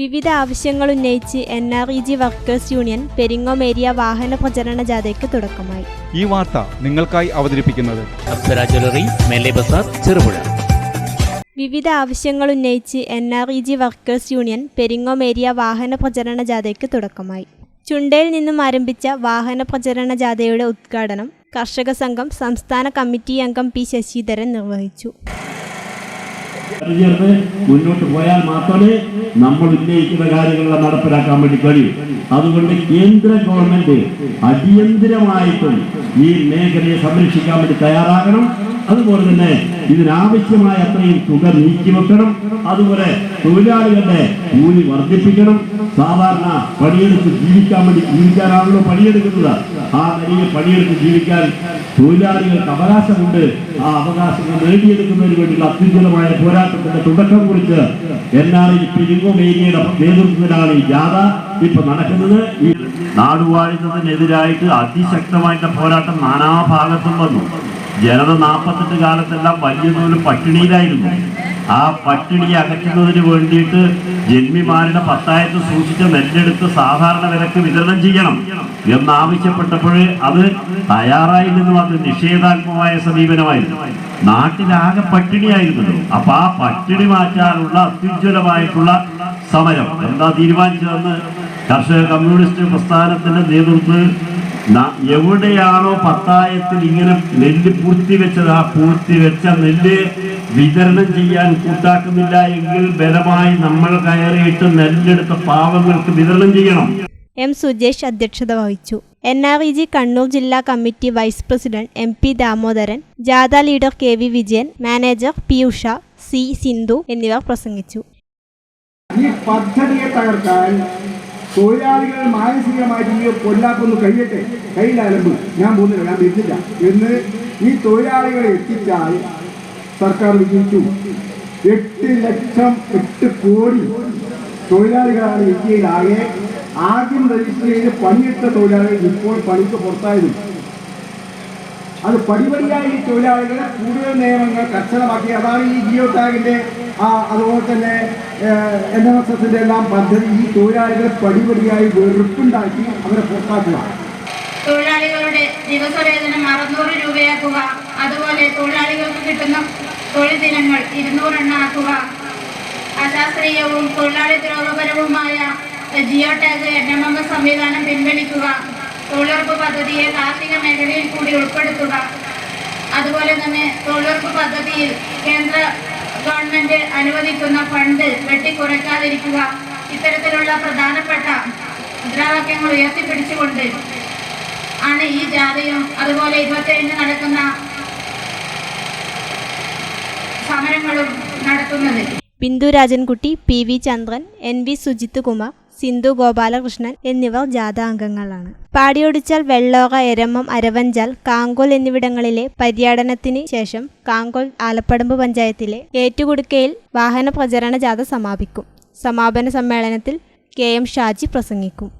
വിവിധ ആവശ്യങ്ങളുന്നയിച്ച് N R E G workers union Peringome area വാഹന പ്രചരണ ജാഥയ്ക്ക് തുടക്കമായി. ഈ വാർത്ത നിങ്ങൾക്കായി അവതരിപ്പിക്കുന്നത് അപ്സര ജ്വല്ലറി ഉന്നയിച്ച് ചെറുപുഴ. വിവിധ ആവശ്യങ്ങളുന്നയിച്ച് N R E G workers union Peringome area വാഹന പ്രചരണ ജാഥയ്ക്ക് തുടക്കമായി. ചുണ്ടയിൽ നിന്നും ആരംഭിച്ച വാഹന പ്രചരണ ജാഥയുടെ ഉദ്ഘാടനം കർഷക സംഘം സംസ്ഥാന കമ്മിറ്റി അംഗം പി ശശിധരൻ നിർവഹിച്ചു. ചേർന്ന് മുന്നോട്ട് പോയാൽ മാത്രമേ നമ്മൾ ഉന്നയിക്കുന്ന കാര്യങ്ങളെല്ലാം നടപ്പിലാക്കാൻ വേണ്ടി കഴിയൂ. അതുകൊണ്ട് കേന്ദ്ര ഗവൺമെന്റ് അടിയന്തിരമായിട്ടും ഈ മേഖലയെ സംരക്ഷിക്കാൻ വേണ്ടി തയ്യാറാകണം. അതുപോലെ തന്നെ ഇതിനാവശ്യമായ അത്രയും തുക നീക്കിവെക്കണം അതുപോലെ തൊഴിലാളികളുടെ കൂലി വർദ്ധിപ്പിക്കണം. സാധാരണ പണിയെടുത്ത് ജീവിക്കാൻ വേണ്ടി ജീവിക്കാനാണല്ലോ പണിയെടുക്കുന്നത്. ആ നിലയിൽ പണിയെടുത്ത് ജീവിക്കാൻ തൊഴിലാളികൾക്ക് അവകാശമുണ്ട്. ആ അവകാശങ്ങൾ നേടിയെടുക്കുന്നതിന് വേണ്ടിയുള്ള അത്യുജ്വലമായ പോരാട്ടത്തിന്റെ തുടക്കം കുറിച്ച് എൻ ആർ ഐ പിരിങ്ങോം ഏരിയയുടെ നേതൃത്വത്തിലാണ് ഈ ജാഥ ഇപ്പൊ നടക്കുന്നത്. ഈ നാടുവാഴുന്നതിനെതിരായിട്ട് അതിശക്തമായിട്ട് പോരാട്ടം നാനാഭാഗത്തും വന്നു. ജനത നാൽപ്പത്തെട്ട് കാലത്തെല്ലാം വലിയ തോതിൽ പട്ടിണിയിലായിരുന്നു. ആ പട്ടിണി അകറ്റുന്നതിന് വേണ്ടിയിട്ട് ജന്മിമാരുടെ പത്തായത്ത് സൂക്ഷിച്ച നെല്ലെടുത്ത് സാധാരണ വിലക്ക് വിതരണം ചെയ്യണം എന്നാവശ്യപ്പെട്ടപ്പോൾ അത് തയ്യാറായില്ലെന്നും അത് നിഷേധാത്മകമായ സമീപനമായിരുന്നു. നാട്ടിലാകെ പട്ടിണിയായിരുന്നല്ലോ അപ്പൊ ആ പട്ടിണി മാറ്റാനുള്ള അത്യുജ്വലമായിട്ടുള്ള സമരം എന്താ തീരുമാനിച്ചതെന്ന് കർഷക കമ്മ്യൂണിസ്റ്റ് പ്രസ്ഥാനത്തിന്റെ നേതൃത്വത്തിൽ എവിടെയാണോ പത്തായത്തിൽ ഇങ്ങനെ നെല്ല് പൂർത്തി വെച്ചത് ആ പൂർത്തി വെച്ച നെല്ല് വിതരണം ചെയ്യാൻ കൂട്ടാക്കുന്നില്ല എങ്കിൽ ബലമായി നമ്മൾ കയറിയിട്ട് നെല്ലെടുത്ത പാവങ്ങൾക്ക് വിതരണം ചെയ്യണം. എം സുജേഷ് അധ്യക്ഷത വഹിച്ചു. N R E G Kannur ജില്ലാ committee vice president M P Damodaran ജാഥ leader K V Vijayan manager P Usha C Sindhu എന്നിവർ പ്രസംഗിച്ചു. ഈ പദ്ധതിയെ തകർക്കാൻ തൊഴിലാളികൾ മാനസികമായിട്ട് ഈ പൊല്ലാപ്പൊന്ന് കഴിയട്ടെ. അലമ്പ് ഞാൻ പോകുന്നില്ല ഞാൻ വരുന്നില്ല എന്ന് ഈ തൊഴിലാളികളെ എത്തിച്ചാൽ സർക്കാർ വിജയിച്ചു എട്ട് ലക്ഷം എട്ട് കോടി തൊഴിലാളികളാണ് ഇന്ത്യയിലാകെ. ആദ്യം രജിസ്റ്റർ ചെയ്ത് പണിയെടുത്ത തൊഴിലാളികൾ ഇപ്പോൾ പണിക്ക് പുറത്തായിരുന്നു അത് പടിപടിയായി തൊഴിലാളികളെ കൂടുതൽ നിയമങ്ങൾ കർശനമാക്കി. അതാണ് ഈ ജിയോ ടാഗിന്റെ അതുപോലെ തന്നെ എൻ എസ് എസിന്റെ എല്ലാം പദ്ധതി ഈ തൊഴിലാളികളെ പടിപടിയായി വെറുപ്പുണ്ടാക്കി അവരെ പുറത്താക്കുക. തൊഴിലാളികളുടെ ദിവസവേതനം അറുന്നൂറ് രൂപയാക്കുക. അതുപോലെ തൊഴിലാളികൾക്ക് കിട്ടുന്ന തൊഴിൽ ദിനങ്ങൾ ഇരുന്നൂറെണ്ണം ആക്കുക. അശാസ്ത്രീയവും തൊഴിലാളി ദ്രോഹപരവുമായ geo tag N M M S സംവിധാനം പിൻവലിക്കുക. തൊഴിലുറപ്പ് പദ്ധതിയെ കാർഷിക മേഖലയിൽ കൂടി ഉൾപ്പെടുത്തുക. അതുപോലെ തന്നെ തൊഴിലുറപ്പ് പദ്ധതിയിൽ കേന്ദ്ര ഗവൺമെന്റ് അനുവദിക്കുന്ന ഫണ്ട് വെട്ടിക്കുറയ്ക്കാതിരിക്കുക ഇത്തരത്തിലുള്ള പ്രധാനപ്പെട്ട മുദ്രാവാക്യങ്ങൾ ഉയർത്തിപ്പിടിച്ചുകൊണ്ട് ആണ് ഈ ജാഥയും അതുപോലെ ഇരുപത്തേഴിന് നടക്കുന്ന സമരങ്ങളും നടത്തുന്നത്. Bindu Rajankutty P V Chandran N V Sujith Kumar. Sindhu Gopalakrishnan എന്നിവർ ജാഥാംഗങ്ങളാണ് പാടിയൊടിച്ചാൽ വെള്ളോക എരമം അരവഞ്ചാൽ കാങ്കോൽ എന്നിവിടങ്ങളിലെ പര്യടനത്തിന് ശേഷം കാങ്കോൽ ആലപ്പടമ്പ് പഞ്ചായത്തിലെ ഏറ്റുകുടുക്കയിൽ വാഹന പ്രചരണ ജാഥ സമാപിക്കും. സമാപന സമ്മേളനത്തിൽ കെ എം ഷാജി പ്രസംഗിക്കും.